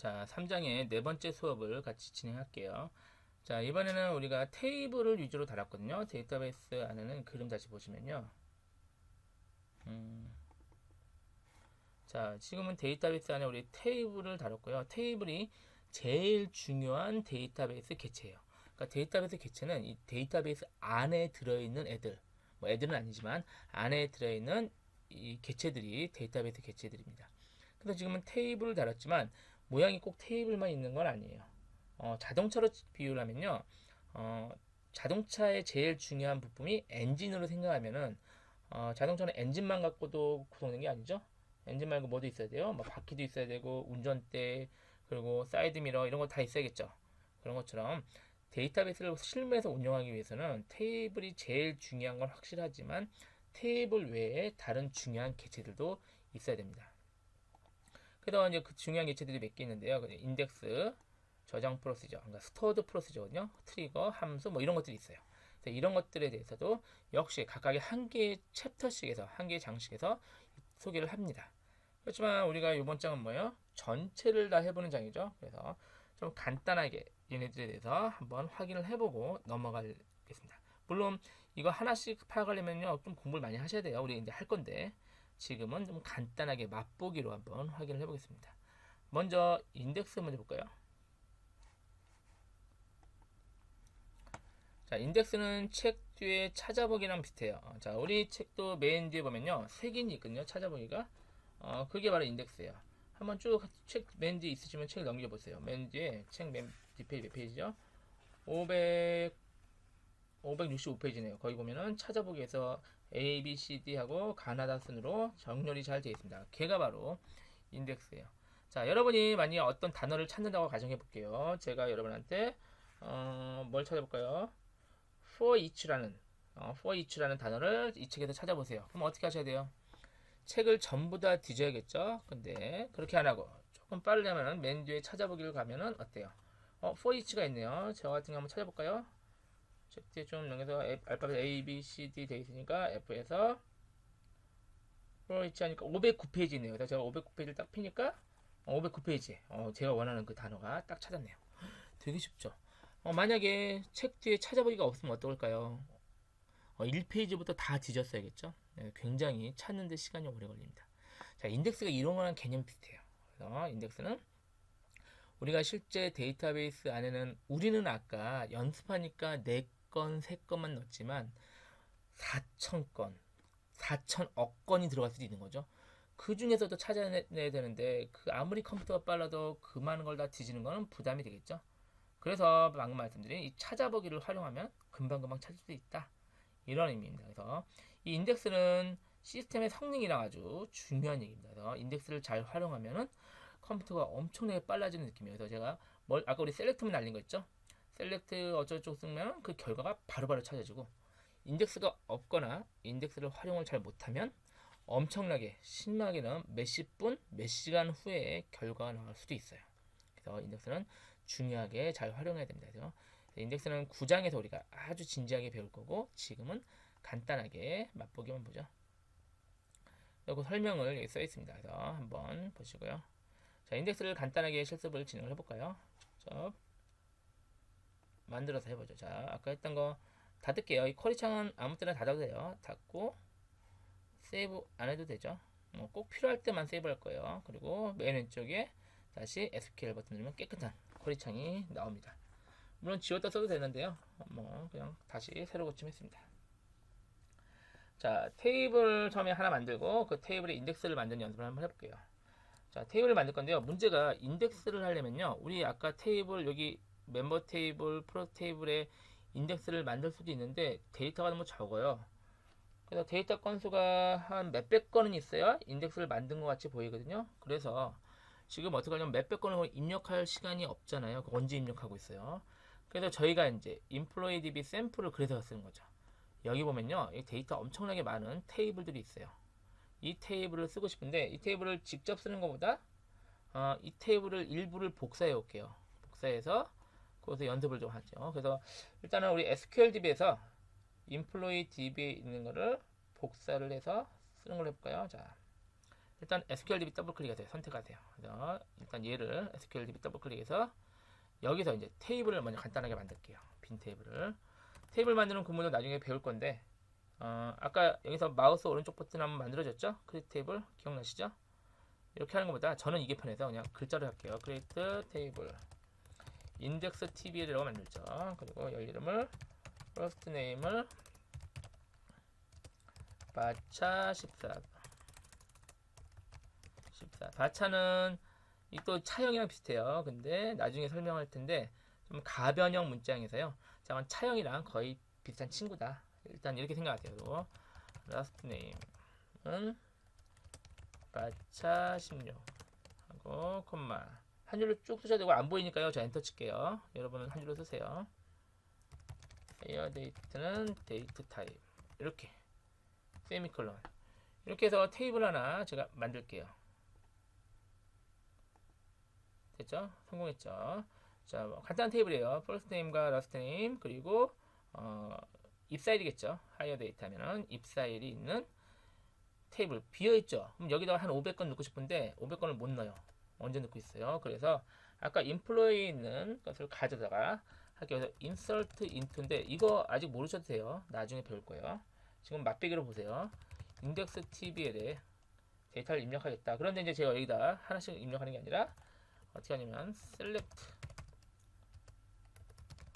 자, 3장의 네 번째 수업을 같이 진행할게요. 자, 이번에는 우리가 테이블을 위주로 다뤘거든요. 데이터베이스 안에는 그림 다시 보시면요. 음, 자, 지금은 데이터베이스 안에 우리 테이블을 다뤘고요. 테이블이 제일 중요한 데이터베이스 개체예요. 그러니까 데이터베이스 개체는 이 데이터베이스 안에 들어있는 애들, 뭐 애들은 아니지만 안에 들어있는 이 개체들이 데이터베이스 개체들입니다. 그래서 지금은 테이블을 다뤘지만 모양이 꼭 테이블만 있는 건 아니에요. 어, 자동차로 비유를 하면요. 어, 자동차의 제일 중요한 부품이 엔진으로 생각하면은 어, 자동차는 엔진만 갖고도 구성된 게 아니죠. 엔진 말고 뭐도 있어야 돼요. 뭐 바퀴도 있어야 되고 운전대 그리고 사이드 미러 이런 거 다 있어야겠죠. 그런 것처럼 데이터베이스를 실무에서 운영하기 위해서는 테이블이 제일 중요한 건 확실하지만 테이블 외에 다른 중요한 개체들도 있어야 됩니다. 그래서 이제 그 중요한 개체들이 몇 개 있는데요. 인덱스, 저장 프로시저, 그러니까 스토어드 프로시저거든요. 트리거, 함수 뭐 이런 것들이 있어요. 그래서 이런 것들에 대해서도 역시 각각의 한 개의 챕터씩에서 한 개의 장식에서 소개를 합니다. 그렇지만 우리가 이번 장은 뭐예요? 전체를 다 해보는 장이죠. 그래서 좀 간단하게 얘네들에 대해서 한번 확인을 해보고 넘어가겠습니다. 물론 이거 하나씩 파악하려면요 좀 공부를 많이 하셔야 돼요. 우리 이제 할 건데 지금은 좀 간단하게 맛보기로 한번 확인을 해보겠습니다. 먼저 인덱스 먼저 볼까요? 자, 인덱스는 책 뒤에 찾아보기랑 비슷해요. 자, 우리 책도 메인 뒤에 보면요. 색인이 있거든요. 찾아보기가. 어, 그게 바로 인덱스예요. 한번 쭉 책 맨 뒤에 있으시면 책 넘겨보세요. 맨 뒤에 책 맨 뒷페이지 몇 페이지죠? 500, 565페이지네요. 거기 보면은 찾아보기에서 A, B, C, D 하고 가나다 순으로 정렬이 잘 되어 있습니다. 걔가 바로 인덱스예요. 자, 여러분이 만약 어떤 단어를 찾는다고 가정해 볼게요. 제가 여러분한테 어, 뭘 찾아볼까요? for each라는 어, for each라는 단어를 이 책에서 찾아보세요. 그럼 어떻게 하셔야 돼요? 책을 전부 다 뒤져야겠죠? 근데 그렇게 안 하고 조금 빠르려면 맨 뒤에 찾아보기를 가면은 어때요? 어, for each가 있네요. 저 같은 거 한번 찾아볼까요? 책 뒤에 좀 여기서 알파벳 A, B, C, D 돼 있으니까 F에서 each 하니까 509페이지네요. 그래서 제가 509페이지를 딱 피니까 509페이지. 어, 제가 원하는 그 단어가 딱 찾았네요. 되게 쉽죠? 어, 만약에 책 뒤에 찾아보기가 없으면 어떨까요? 어, 1페이지부터 다 뒤졌어야겠죠? 네, 굉장히 찾는데 시간이 오래 걸립니다. 자, 인덱스가 이런 거랑 개념 비슷해요. 그래서 인덱스는 우리가 실제 데이터베이스 안에는 우리는 아까 연습하니까 4 건, 3건만 넣었지만 4,000건, 4,000억 건이 들어갈 수도 있는 거죠. 그 중에서도 찾아내야 되는데 그 아무리 컴퓨터가 빨라도 그 많은 걸 다 뒤지는 거는 부담이 되겠죠. 그래서 방금 말씀드린 이 찾아보기를 활용하면 금방금방 찾을 수 있다. 이런 의미입니다. 그래서 이 인덱스는 시스템의 성능이랑 아주 중요한 얘기입니다. 그래서 인덱스를 잘 활용하면은 컴퓨터가 엄청나게 빨라지는 느낌이에요. 그래서 제가 뭘 아까 우리 셀렉트만 날린 거 있죠? 셀렉트 어쩌고저쩌고 쓰면 그 결과가 바로바로 찾아지고 인덱스가 없거나 인덱스를 활용을 잘 못하면 엄청나게 심하게 는 몇십 분, 몇 시간 후에 결과가 나올 수도 있어요. 그래서 인덱스는 중요하게 잘 활용해야 됩니다. 그래서 인덱스는 9장에서 우리가 아주 진지하게 배울 거고 지금은 간단하게 맛보기만 보죠. 그 설명을 여기 써 있습니다. 그래서 한번 보시고요. 자, 인덱스를 간단하게 실습을 진행을 해볼까요? 직접 만들어서 해보죠. 자, 아까 했던 거 닫을게요. 이 쿼리 창은 아무 때나 닫아도 돼요. 닫고 세이브 안 해도 되죠. 뭐 꼭 필요할 때만 세이브 할 거예요. 그리고 맨 왼쪽에 다시 SQL 버튼 누르면 깨끗한 쿼리 창이 나옵니다. 물론 지웠다 써도 되는데요. 뭐 그냥 다시 새로 고침했습니다. 자 테이블 처음에 하나 만들고 그 테이블에 인덱스를 만드는 연습을 한번 해볼게요. 자 테이블을 만들 건데요. 문제가 인덱스를 하려면요. 우리 아까 테이블 여기 멤버 테이블, 프로 테이블에 인덱스를 만들 수도 있는데 데이터가 너무 적어요. 그래서 데이터 건수가 한 몇백 건은 있어야 인덱스를 만든 것 같이 보이거든요. 그래서 지금 어떻게 하냐면 몇백 건을 입력할 시간이 없잖아요. 언제 입력하고 있어요. 그래서 저희가 이제 employee db 샘플을 그래서 쓰는 거죠. 여기 보면요. 이 데이터 엄청나게 많은 테이블들이 있어요. 이 테이블을 쓰고 싶은데 이 테이블을 직접 쓰는 것보다 어, 이 테이블을 일부를 복사해 올게요. 복사해서 거기서 연습을 좀 하죠. 그래서 일단은 우리 SQL DB에서 employee DB에 있는 거를 복사를 해서 쓰는 걸 해볼까요? 자, 일단 SQLDB 더블 클릭하세요. 선택하세요. 그래서 일단 얘를 SQLDB 더블 클릭해서 여기서 이제 테이블을 먼저 간단하게 만들게요. 빈 테이블을 테이블 만드는 구문도 나중에 배울 건데 어, 아까 여기서 마우스 오른쪽 버튼 한번 만들어졌죠? 크리에이트 테이블 기억나시죠? 이렇게 하는 것보다 저는 이게 편해서 그냥 글자로 할게요. 크리에이트 테이블 인덱스 tbl이라고 만들죠. 그리고 열 이름을 first name을 바차 14 14 바차는 이또 차형이랑 비슷해요. 근데 나중에 설명할 텐데 좀 가변형 문장에서요. 잠깐 차형이랑 거의 비슷한 친구다. 일단 이렇게 생각하세요. 그리고 last name은 바차 16 하고 콤마 한 줄로 쭉 쓰셔야 되고 안 보이니까요. 저 엔터 칠게요. 여러분은 한 줄로 쓰세요. 에어 데이트는 데이트 타입 이렇게 세미콜론 이렇게 해서 테이블 하나 제가 만들게요. 됐죠? 성공했죠? 자, 뭐 간단한 테이블이에요. first name과 last name 그리고 어, 입사일이겠죠. 하이어 데이트 하면은 입사일이 있는 테이블 비어 있죠. 그럼 여기다가 한 500건 넣고 싶은데 500건을 못 넣어요. 언제 넣고 있어요? 그래서 아까 인플로이 있는 것을 가져다가 위해서 insert into인데 이거 아직 모르셔도 돼요. 나중에 배울 거예요. 지금 맛배기로 보세요. 인덱스 tbl에 데이터를 입력하겠다. 그런데 이제 제가 여기다 하나씩 입력하는 게 아니라 어떻게 하냐면 select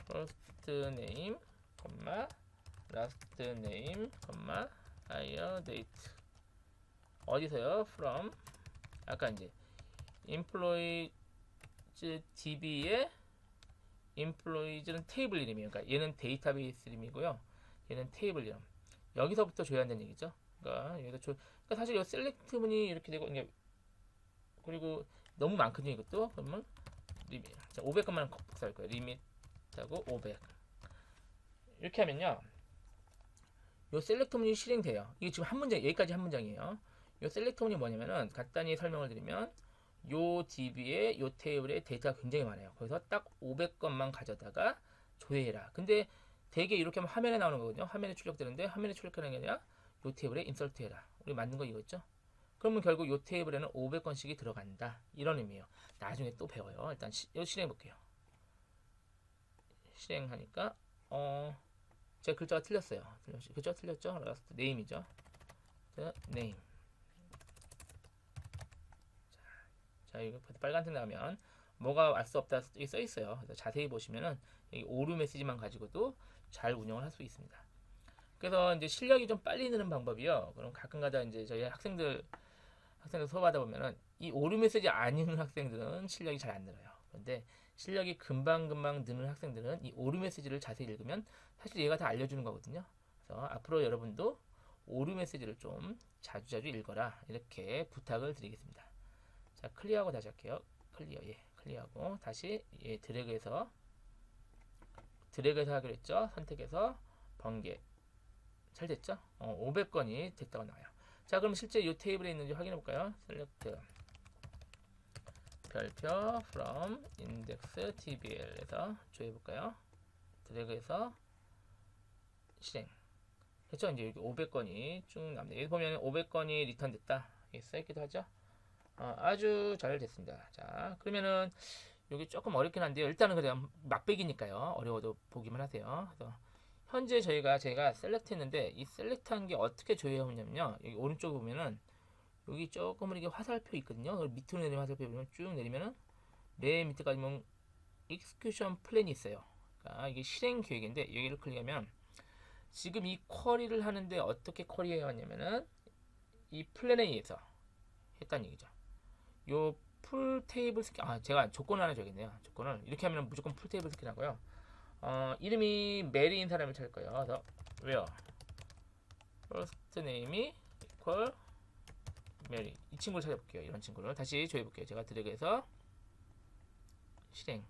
first name, last name, hire date 어디서요? from 아까 이제 employees db의 employees는 테이블 이름이에요. 그러니까 얘는 데이터베이스 이름이고요. 얘는 테이블 이름. 여기서부터 줘야 한다는 얘기죠. 그러니까 여기서 줘. 그러니까 사실 이 셀렉트 문이 이렇게 되고 이게 그리고 너무 많거든요. 이것도 그러면 리밋. 자, 500건만 복사할 거예요. 리밋하고 500. 이렇게 하면요. 요 셀렉트 문이 실행돼요. 이게 지금 한 문장 여기까지 한 문장이에요. 요 셀렉트 문이 뭐냐면은 간단히 설명을 드리면 요 DB에 요 테이블에 데이터가 굉장히 많아요. 거기서 딱 500건만 가져다가 조회해라. 근데 대개 이렇게 하면 화면에 나오는 거거든요. 화면에 출력되는데 화면에 출력하는 게 아니라 요 테이블에 인설트 해라. 우리 만든 거 이거 있죠? 그러면 결국 요 테이블에는 500건씩이 들어간다. 이런 의미예요. 나중에 또 배워요. 일단 시, 요 실행해 볼게요. 실행하니까 어 제가 글자가 틀렸어요. 글자가 틀렸죠? 라스트 네임이죠. 네임. 자, 이거 빨간색 나오면 뭐가 알 수 없다 써 있어요. 그래서 자세히 보시면은 여기 오류 메시지만 가지고도 잘 운영을 할 수 있습니다. 그래서 이제 실력이 좀 빨리 느는 방법이요. 그럼 가끔가다 이제 저희 학생들 학생들 수업하다 보면은 이 오류 메시지 안 읽는 학생들은 실력이 잘 안 늘어요. 그런데 실력이 금방금방 느는 학생들은 이 오류 메시지를 자세히 읽으면 사실 얘가 다 알려주는 거거든요. 그래서 앞으로 여러분도 오류 메시지를 좀 자주자주 읽어라 이렇게 부탁을 드리겠습니다. 자 클리어하고 다시 할게요. 클리어 예 클리어하고 다시 예 드래그해서 드래그해서 하기로 했죠. 선택해서 번개 잘 됐죠? 어, 500건이 됐다고 나와요. 자 그럼 실제 이 테이블에 있는지 확인해 볼까요? select 별표 from index tbl에서 조회 볼까요? 드래그해서 실행 그렇죠? 이제 여기 500건이 쭉 남네. 여기 보면 500건이 리턴 됐다. 써있기도 하죠? 어, 아주 잘 됐습니다. 자, 그러면은 여기 조금 어렵긴 한데요. 일단은 그냥 막백이니까요. 어려워도 보기만 하세요. 그래서 현재 저희가 제가 셀렉트 했는데 이 셀렉트 한 게 어떻게 조회하냐면요. 여기 오른쪽에 보면은 여기 조금 이렇게 화살표 있거든요. 밑으로 내리면 화살표 보면 쭉 내리면은 맨 밑에까지 보면 execution 플랜이 있어요. 그러니까 이게 실행 계획인데 여기를 클릭하면 지금 이 쿼리를 하는데 어떻게 쿼리해 왔냐면은 이 플랜에 의해서 했다는 얘기죠. 요 풀 테이블 스킨 아 제가 조건 하나 줘야겠네요. 조건을 이렇게 하면 무조건 풀 테이블 스킨 하고요. 어 이름이 메리인 사람을 찾을 거예요. 그래서 where first name이 equal 메리 이 친구를 찾아볼게요. 이런 친구를 다시 조회해볼게요. 제가 드래그해서 실행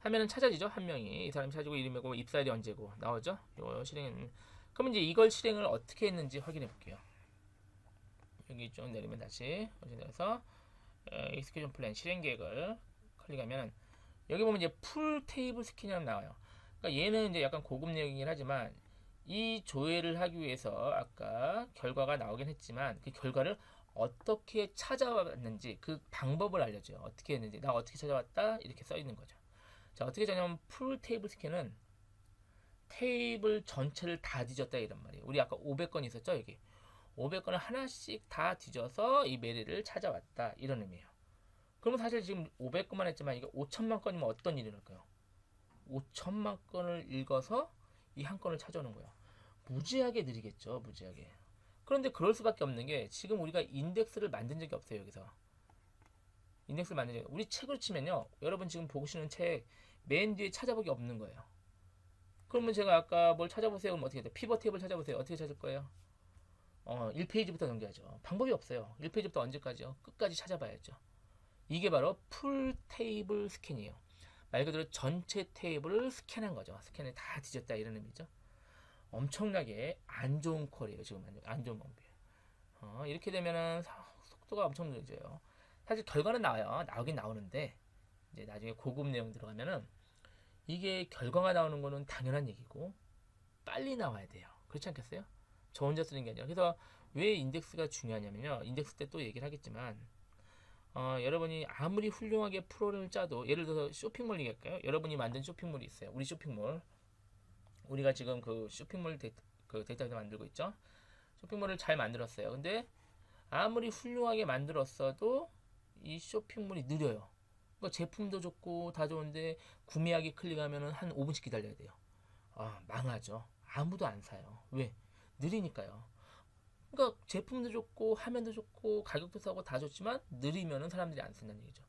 하면은 찾아지죠 한 명이 이 사람이 찾고 이름이고 입사일이 언제고 나오죠 요 실행 그럼 이제 이걸 실행을 어떻게 했는지 확인해 볼게요 여기 좀 내리면 다시 내려서 익스큐션 플랜 실행 계획을 클릭하면 여기 보면 이제 풀 테이블 스킨이라고 나와요 그러니까 얘는 이제 약간 고급 내용이긴 하지만 이 조회를 하기 위해서 아까 결과가 나오긴 했지만 그 결과를 어떻게 찾아왔는지 그 방법을 알려줘요. 어떻게 했는지 나 어떻게 찾아왔다 이렇게 써 있는 거죠. 자 어떻게 찾냐면 풀 테이블 스캔은 테이블 전체를 다 뒤졌다 이런 말이에요. 우리 아까 500건 있었죠 여기 500건을 하나씩 다 뒤져서 이 메리를 찾아왔다 이런 의미예요. 그러면 사실 지금 500건만 했지만 이게 5천만 건이면 어떤 일이 날까요? 5천만 건을 읽어서 이 한 건을 찾아오는 거예요. 무지하게 느리겠죠, 무지하게. 그런데 그럴 수밖에 없는 게 지금 우리가 인덱스를 만든 적이 없어요, 여기서. 인덱스를 만든 적이 우리 책을 치면요. 여러분 지금 보시는 책 맨 뒤에 찾아보기 없는 거예요. 그러면 제가 아까 뭘 찾아보세요. 그럼 어떻게 돼요? 피벗 테이블 찾아보세요. 어떻게 찾을 거예요? 어, 1페이지부터 넘겨야죠. 방법이 없어요. 1페이지부터 언제까지요? 끝까지 찾아봐야죠. 이게 바로 풀 테이블 스캔이에요. 말 그대로 전체 테이블을 스캔한 거죠. 스캔을 다 뒤졌다 이런 의미죠. 엄청나게 안 좋은 퀄이에요. 지금 안, 안 좋은 방법이에요. 어, 이렇게 되면은 속도가 엄청 늦어요. 사실 결과는 나와요. 나오긴 나오는데 이제 나중에 고급 내용 들어가면은 이게 결과가 나오는 거는 당연한 얘기고 빨리 나와야 돼요. 그렇지 않겠어요? 저 혼자 쓰는 게 아니라 그래서 왜 인덱스가 중요하냐면요. 인덱스 때 또 얘기를 하겠지만 어, 여러분이 아무리 훌륭하게 프로그램을 짜도 예를 들어서 쇼핑몰 얘기할까요? 여러분이 만든 쇼핑몰이 있어요. 우리 쇼핑몰 우리가 지금 그 쇼핑몰 그 데이터베이스 만들고 있죠. 쇼핑몰을 잘 만들었어요. 근데 아무리 훌륭하게 만들었어도 이 쇼핑몰이 느려요. 그러니까 제품도 좋고 다 좋은데 구매하기 클릭하면 한 5분씩 기다려야 돼요. 아, 망하죠. 아무도 안 사요. 왜? 느리니까요. 그러니까 제품도 좋고 화면도 좋고 가격도 싸고 다 좋지만 느리면은 사람들이 안 쓴다는 얘기죠.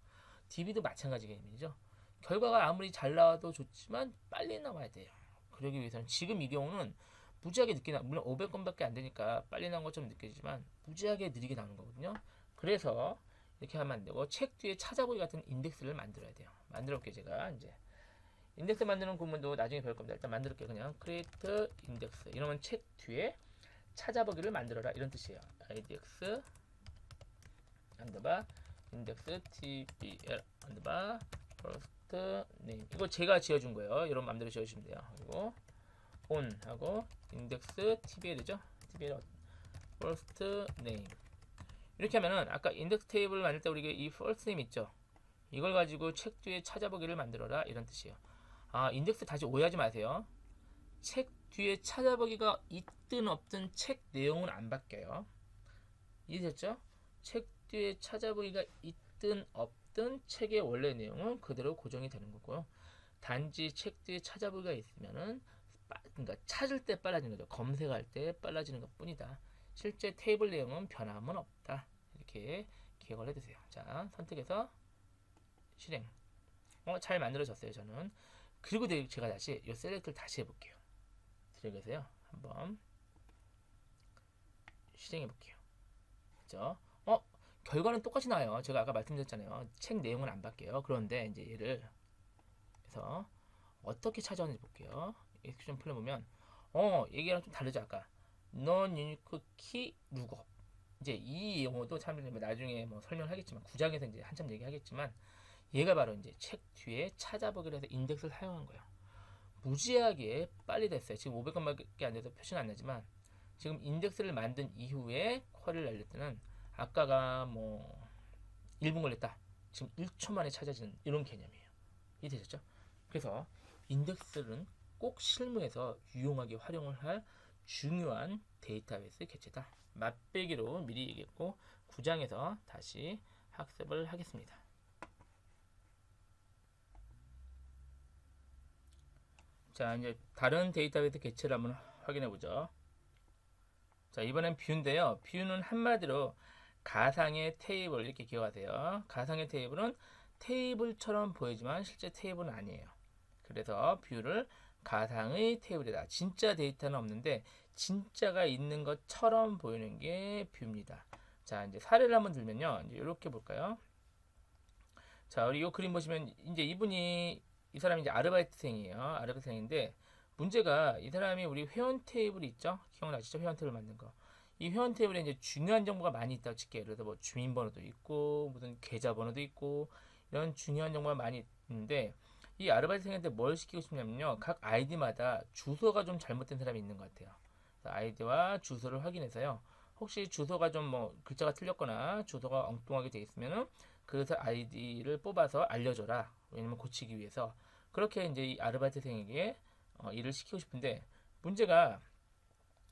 DB도 마찬가지 개념이죠. 결과가 아무리 잘 나와도 좋지만 빨리 나와야 돼요. 그러기 위해서는 지금 이 경우는 무지하게 늦게 나 물론 500건밖에 안 되니까 빨리 나온 것처럼 느껴지지만 무지하게 느리게 나오는 거거든요. 그래서 이렇게 하면 안 되고 책 뒤에 찾아보기 같은 인덱스를 만들어야 돼요. 만들어 볼게요 제가 이제 인덱스 만드는 구문도 나중에 배울 겁니다. 일단 만들게요 그냥 create index 이러면 책 뒤에 찾아보기를 만들어라 이런 뜻이에요. idx 안드바 index tbl 안드바 first name 이거 제가 지어준 거예요. 여러분 마음대로 지어주시면 돼요. 그리고 on 하고 index tbl이죠. tbl first name 이렇게 하면은 아까 인덱스 테이블 만들 때 우리가 이 first name 있죠. 이걸 가지고 책 뒤에 찾아보기를 만들어라 이런 뜻이에요. 아 인덱스 다시 오해하지 마세요. 책 뒤에 찾아보기가 있든 없든 책 내용은 안 바뀌어요. 이해됐죠? 책 뒤에 찾아보기가 있든 없든 책의 원래 내용은 그대로 고정이 되는 거고요. 단지 책 뒤에 찾아보기가 있으면은 빠, 그러니까 찾을 때 빨라지는 거죠. 검색할 때 빨라지는 것 뿐이다. 실제 테이블 내용은 변함은 없다. 이렇게 기억을 해두세요. 자, 선택해서 실행. 어, 잘 만들어졌어요, 저는. 그리고 제가 다시 이 셀렉트를 다시 해볼게요. 드래그해서요. 한번 실행해 볼게요. 그죠? 어, 결과는 똑같이 나와요. 제가 아까 말씀드렸잖아요. 책 내용은 안 바뀌어요. 그런데 이제 얘를 그래서 어떻게 찾아오는지 볼게요. 엑스션 플레이 보면 어, 얘기랑 좀 다르죠, 아까. non unique key lookup. 이제 이 용어도 참 나중에 뭐 설명하겠지만 구장에서 이제 한참 얘기하겠지만 얘가 바로 이제 책 뒤에 찾아보기로 해서 인덱스를 사용한 거예요. 무지하게 빨리 됐어요. 지금 500건밖에 안 돼서 표시는 안 나지만 지금 인덱스를 만든 이후에 쿼리를 날릴 때는 아까가 뭐 1분 걸렸다. 지금 1초 만에 찾아지는 이런 개념이에요. 이해되셨죠? 그래서 인덱스는 꼭 실무에서 유용하게 활용을 할 중요한 데이터베이스 개체다. 맛배기로 미리 얘기했고 9장에서 다시 학습을 하겠습니다. 자, 이제 다른 데이터베이스 개체를 한번 확인해 보죠. 자, 이번엔 뷰인데요. 뷰는 한마디로 가상의 테이블 이렇게 기억하세요. 가상의 테이블은 테이블처럼 보이지만 실제 테이블은 아니에요. 그래서 뷰를 가상의 테이블이다. 진짜 데이터는 없는데 진짜가 있는 것처럼 보이는 게 뷰입니다. 자, 이제 사례를 한번 들면요. 이제 이렇게 볼까요? 자, 우리 이 그림 보시면 이제 이분이 이 사람이 이제 아르바이트생이에요. 아르바이트생인데 문제가 이 사람이 우리 회원 테이블 있죠? 기억나시죠? 회원 테이블 만든 거. 이 회원 테이블에 이제 중요한 정보가 많이 있다고 칠게요. 예를 들어 뭐 주민번호도 있고 무슨 계좌번호도 있고 이런 중요한 정보가 많이 있는데 이 아르바이트생한테 뭘 시키고 싶냐면요. 각 아이디마다 주소가 좀 잘못된 사람이 있는 것 같아요. 아이디와 주소를 확인해서요. 혹시 주소가 좀 뭐 글자가 틀렸거나 주소가 엉뚱하게 돼 있으면은 그래서 아이디를 뽑아서 알려줘라. 왜냐면 고치기 위해서 그렇게 이제 이 아르바이트생에게 어, 일을 시키고 싶은데 문제가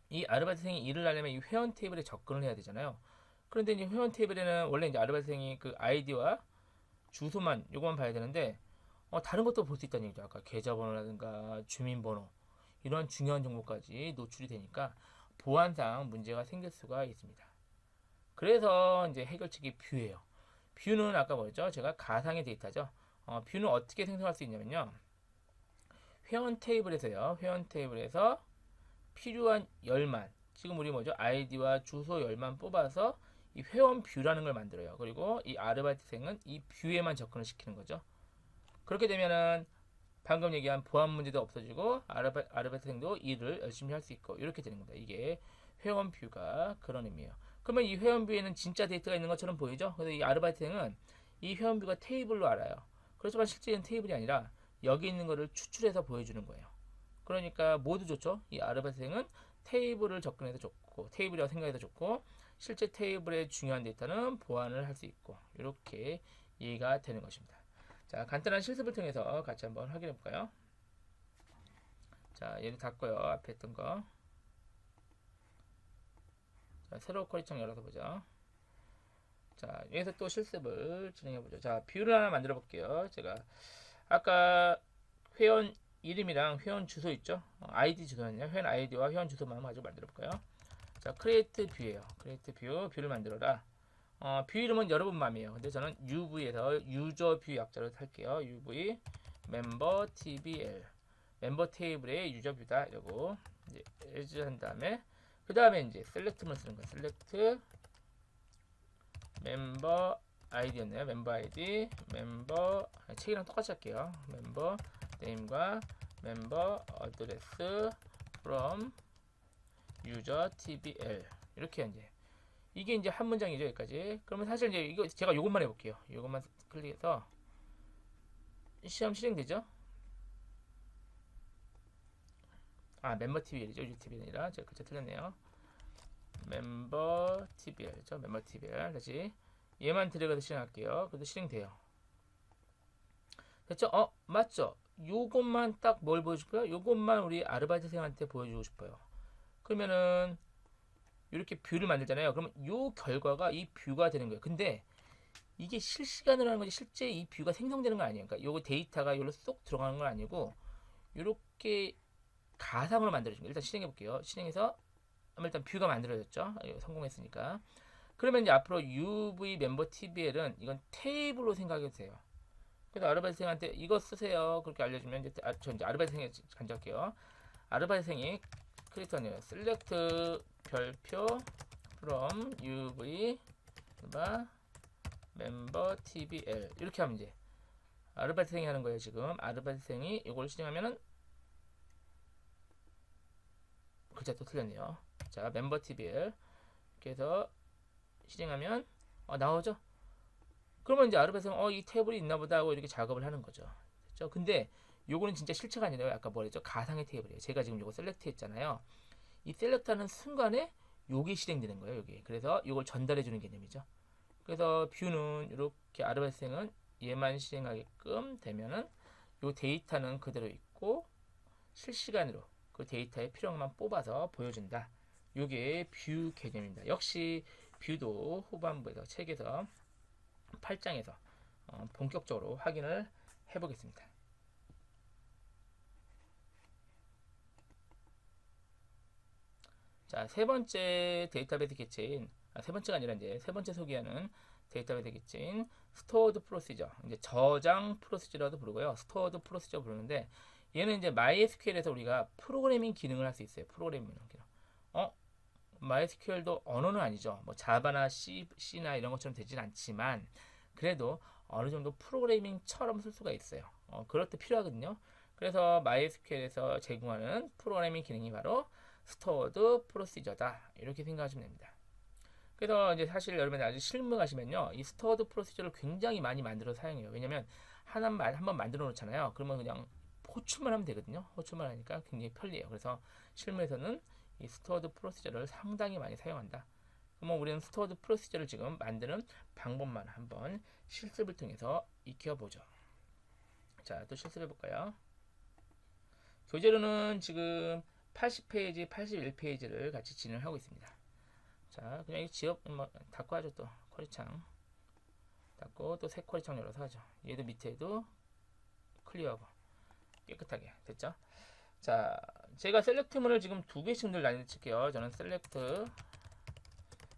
이 아르바이트생이 일을 하려면 이 회원 테이블에 접근을 해야 되잖아요. 그런데 이제 회원 테이블에는 원래 이제 아르바이트생이 그 아이디와 주소만 요것만 봐야 되는데 어, 다른 것도 볼 수 있다는 얘기죠. 아까 계좌번호라든가 주민번호 이런 중요한 정보까지 노출이 되니까 보안상 문제가 생길 수가 있습니다. 그래서 이제 해결책이 뷰예요. 뷰는 아까 뭐였죠? 제가 가상의 데이터죠. 어, 뷰는 어떻게 생성할 수 있냐면요. 회원 테이블에서요. 회원 테이블에서 필요한 열만 지금 우리 뭐죠? 아이디와 주소 열만 뽑아서 이 회원 뷰라는 걸 만들어요. 그리고 이 아르바이트생은 이 뷰에만 접근을 시키는 거죠. 그렇게 되면은 방금 얘기한 보안 문제도 없어지고 아르바, 아르바이트생도 일을 열심히 할 수 있고 이렇게 되는 겁니다. 이게 회원 뷰가 그런 의미예요. 그러면 이 회원 뷰에는 진짜 데이터가 있는 것처럼 보이죠? 그래서 이 아르바이트생은 이 회원 뷰가 테이블로 알아요. 그렇지만 실제는 테이블이 아니라 여기 있는 거를 추출해서 보여주는 거예요. 그러니까 모두 좋죠. 이 아르바이트생은 테이블을 접근해서 좋고 테이블이라고 생각해서 좋고 실제 테이블의 중요한 데이터는 보완을 할 수 있고 이렇게 이해가 되는 것입니다. 자 간단한 실습을 통해서 같이 한번 확인해 볼까요? 자 얘를 닫고요 앞에 했던 거. 자 새로 커리청 열어서 보죠. 자 여기서 또 실습을 진행해 보죠. 자 뷰를 하나 만들어 볼게요. 제가 아까 회원 이름이랑 회원 주소 있죠? 어, 아이디 주소는요. 회원 아이디와 회원 주소만 가지고 만들어 볼까요? 자, 크리에이트 뷰예요. 크리에이트 뷰, 뷰를 만들어라. 어, 뷰 이름은 여러분 맘이에요. 근데 저는 UV에서 유저 뷰 약자로 할게요. UV 멤버 TBL 멤버 테이블의 유저 뷰다. 이거 이제 에즈 한 다음에 그 다음에 이제 셀렉트만 쓰는 거예요. 셀렉트 멤버 아이디였네요. 멤버 아이디 멤버 책이랑 똑같이 할게요. 멤버 네임과 멤버 어드레스 from user tbl. 이렇게 이제 이게 이제 한 문장이죠 여기까지. 그러면 사실 이제 이거 제가 요것만 해볼게요. 요것만 클릭해서 시험 실행되죠? 아 멤버 tbl이죠. user tbl이 아니라 제가 글자 틀렸네요 멤버 tbl죠 멤버 tbl 다시 얘만 들어가서 실행할게요 그래도 실행돼요 됐죠? 어 맞죠? 요것만 딱 뭘 보여줄 거야? 요것만 우리 아르바이트생한테 보여주고 싶어요. 그러면은 이렇게 뷰를 만들잖아요. 그러면 요 결과가 이 뷰가 되는 거예요. 근데 이게 실시간으로 하는 거지 실제 이 뷰가 생성되는 건 아니에요. 그러니까 요거 데이터가 요로 쏙 들어가는 건 아니고 요렇게 가상으로 만들어진 거예요. 일단 실행해 볼게요. 실행해서 일단 뷰가 만들어졌죠. 성공했으니까. 그러면 이제 앞으로 UV 멤버 TBL은 이건 테이블로 생각해도 돼요. 그래서 아르바이트생한테 이거 쓰세요. 그렇게 알려주면 이제 아, 저 이제 아르바이트생에 간접할게요. 아르바이트생이 클릭하네요. select 별표 from uv 바 member tbl 이렇게 하면 이제 아르바이트생이 하는 거예요. 지금 아르바이트생이 이걸 실행하면은 글자 또 틀렸네요. 자 member tbl 이렇게 해서 실행하면 어, 나오죠. 그러면 이제 아르바이트는 어, 이 테이블이 있나 보다 하고 이렇게 작업을 하는 거죠. 그렇죠? 근데 요거는 진짜 실체가 아니라요. 아까 뭐랬죠? 가상의 테이블이에요. 제가 지금 요거 셀렉트 했잖아요. 이 셀렉트 하는 순간에 요게 실행되는 거예요. 요게. 그래서 요걸 전달해 주는 개념이죠. 그래서 뷰는 이렇게 아르바이트생은 얘만 실행하게끔 되면은 요 데이터는 그대로 있고 실시간으로 그 데이터의 필요한 뽑아서 보여준다. 요게 뷰 개념입니다. 역시 뷰도 후반부에서 책에서 8장에서 어, 본격적으로 확인을 해보겠습니다. 자, 세 번째 데이터베이스 개체인, 아, 세 번째가 아니라 이제 세 번째 소개하는 데이터베이스 개체인 스토어드 프로시저, 이제 저장 프로시저라도 부르고요. 스토어드 프로시저 부르는데 얘는 이제 MySQL에서 우리가 프로그래밍 기능을 할 수 있어요. 프로그래밍 기능. 어? MySQL도 언어는 아니죠. 뭐 자바나 C, C나 이런 것처럼 되진 않지만 그래도 어느 정도 프로그래밍처럼 쓸 수가 있어요. 어, 그럴 때 필요하거든요. 그래서 MySQL에서 제공하는 프로그래밍 기능이 바로 스토어드 프로시저다. 이렇게 생각하시면 됩니다. 그래서 이제 사실 여러분이 아주 실무 가시면요. 이 스토어드 프로시저를 굉장히 많이 만들어 사용해요. 왜냐면 하나만 한번 만들어 놓잖아요. 그러면 그냥 호출만 하면 되거든요. 호출만 하니까 굉장히 편리해요. 그래서 실무에서는 이 스토어드 프로시저를 상당히 많이 사용한다. 그러면 우리는 스토어드 프로시저를 지금 만드는 방법만 한번 실습을 통해서 익혀보죠. 자, 또 실습해 볼까요? 교재로는 지금 80페이지, 81페이지를 같이 진행하고 있습니다. 자, 그냥 이 지역 뭐 닫고 하죠 또 커리창 닫고 또새 커리창 열어서 하죠. 얘도 밑에도 클리어하고 깨끗하게 됐죠? 자, 제가 셀렉트문을 지금 두 개씩 늘 나뉘어 칠게요. 저는 셀렉트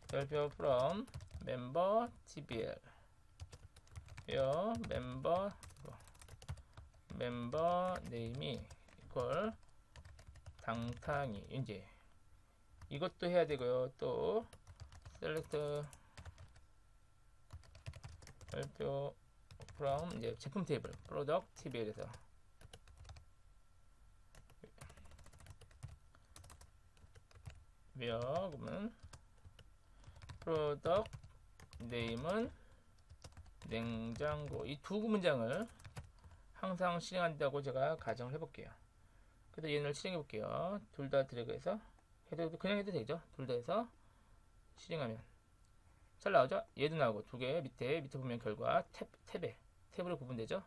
별표 from member tbl 요 member 멤버 네임이 이퀄 당탕이 이제 이것도 해야 되고요. 또 셀렉트 별표 from 이제 제품 테이블 프로덕트 tbl에서 며 그러면 프로덕트 네임은 냉장고 이 두 문장을 항상 실행한다고 제가 가정을 해볼게요. 그래서 얘를 실행해 볼게요. 둘 다 드래그해서 해도 그냥 해도 되죠. 둘 다 해서 실행하면 잘 나오죠? 얘도 나오고 두 개 밑에 밑에 보면 결과 탭 탭에 탭으로 구분되죠.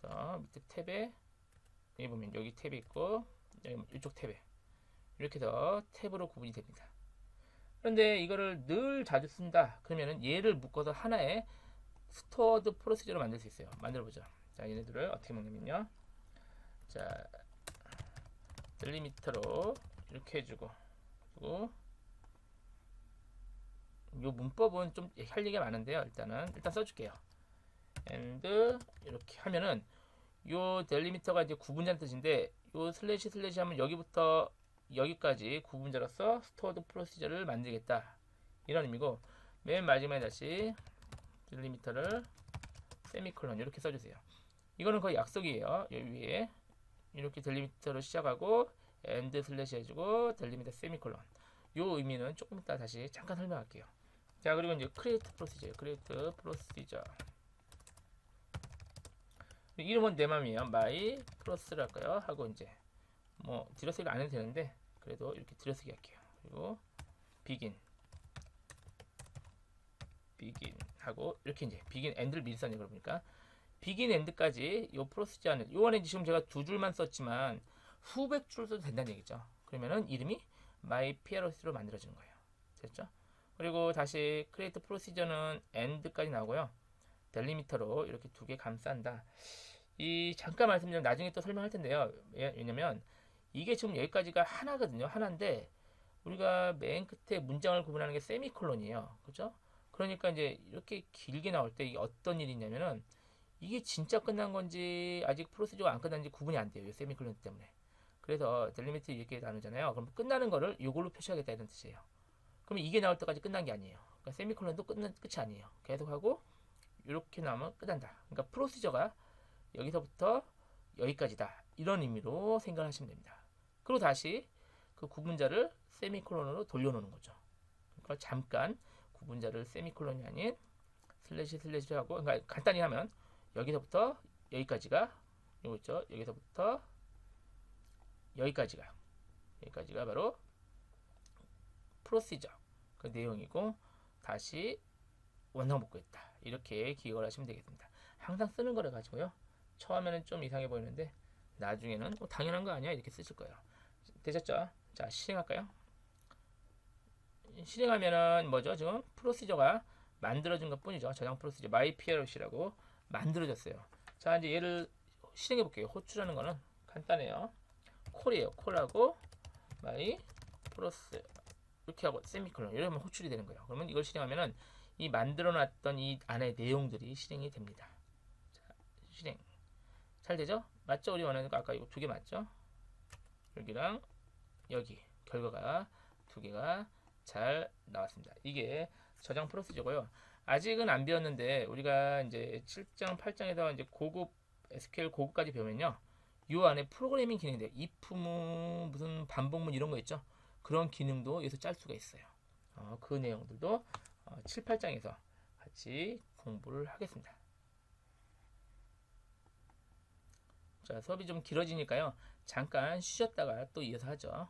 그래서 밑에 탭에 여기 보면 여기 탭이 있고 여기 이쪽 탭에 이렇게 해서 탭으로 구분이 됩니다. 그런데 이거를 늘 자주 쓴다. 그러면은 얘를 묶어서 하나의 스토어드 프로시저로 만들 수 있어요. 만들어 보죠. 자, 얘네들을 어떻게 먹냐면요. 자, 델리미터로 이렇게 해주고, 그리고 요 문법은 좀 할 얘기가 많은데요. 일단은 일단 써줄게요. and 이렇게 하면은 요 델리미터가 이제 구분자는 뜻인데 요 슬래시 슬래시 하면 여기부터 여기까지 구분자로서 스토어드 프로시저를 만들겠다 이런 의미고 맨 마지막에 다시 딜리미터를 세미콜론 이렇게 써주세요. 이거는 거의 약속이에요. 여기 위에 이렇게 델리미터로 시작하고 엔드 슬래시 해주고 델리미터 세미콜론 요 의미는 조금 이따 다시 잠깐 설명할게요. 자 그리고 이제 크리에이트 프로시저 크리에이트 프로시저 이름은 내 맘이에요. 마이 프로스를 할까요? 하고 이제 뭐 들여쓰기 안 해도 되는데 그래도 이렇게 들여쓰기 할게요. 그리고 비긴 비긴 하고 이렇게 이제 비긴 엔드를 미리 썼네 그러니까 비긴 엔드까지 요 프로시저 안에 요 안에 지금 제가 두 줄만 썼지만 수백 줄 써도 된다는 얘기죠. 그러면은 이름이 마이 피아로스로 만들어지는 거예요. 됐죠? 그리고 다시 크리에이트 프로시저는 엔드까지 나오고요. 델리미터로 이렇게 두 개 감싼다. 이 잠깐 말씀드리면 나중에 또 설명할 텐데요. 왜- 왜냐면 이게 지금 여기까지가 하나거든요. 하나인데 우리가 맨 끝에 문장을 구분하는 게 세미콜론이에요. 그죠? 그러니까 이제 이렇게 길게 나올 때 이게 어떤 일이 있냐면은 이게 진짜 끝난 건지 아직 프로시저가 안 끝난지 구분이 안 돼요. 이 세미콜론 때문에. 그래서 델리미트 이렇게 나누잖아요. 그럼 끝나는 거를 이걸로 표시하겠다 이런 뜻이에요. 그럼 이게 나올 때까지 끝난 게 아니에요. 그러니까 세미콜론도 끝난 끝이 아니에요. 계속 하고 이렇게 나오면 끝난다. 그러니까 프로시저가 여기서부터 여기까지다. 이런 의미로 생각하시면 됩니다. 그리고 다시 그 구분자를 세미콜론으로 돌려놓는 거죠. 그러니까 잠깐 구분자를 세미콜론이 아닌 슬래시 슬래시로 하고 그러니까 간단히 하면 여기서부터 여기까지가 이거 있죠. 여기서부터 여기까지가 여기까지가 바로 프로시저 그 내용이고 다시 원상 복구했다. 이렇게 기억을 하시면 되겠습니다. 항상 쓰는 거라 가지고요. 처음에는 좀 이상해 보이는데 나중에는 뭐 당연한 거 아니야 이렇게 쓰실 거예요. 되셨죠? 자 실행할까요? 실행하면은 뭐죠? 지금 프로시저가 만들어진 것 뿐이죠. 저장 프로시저 myproc라고 만들어졌어요. 자 이제 얘를 실행해 볼게요. 호출하는 거는 간단해요. 콜이에요. 콜하고 my 프로스 이렇게 하고 세미콜론 이러면 호출이 되는 거예요. 그러면 이걸 실행하면은 이 만들어 놨던 이 안에 내용들이 실행이 됩니다. 자, 실행. 잘 되죠? 맞죠? 우리 원하는 거 아까 이거 두 개 맞죠? 여기랑 여기 결과가 두 개가 잘 나왔습니다. 이게 저장 프로시저고요. 아직은 안 배웠는데 우리가 이제 7장, 8장에서 이제 고급 SQL 고급까지 배우면요. 요 안에 프로그래밍 기능인데 if문 무슨 반복문 이런 거 있죠? 그런 기능도 여기서 짤 수가 있어요. 어, 그 내용들도 어, 7, 8장에서 같이 공부를 하겠습니다. 자, 수업이 좀 길어지니까요. 잠깐 쉬셨다가 또 이어서 하죠.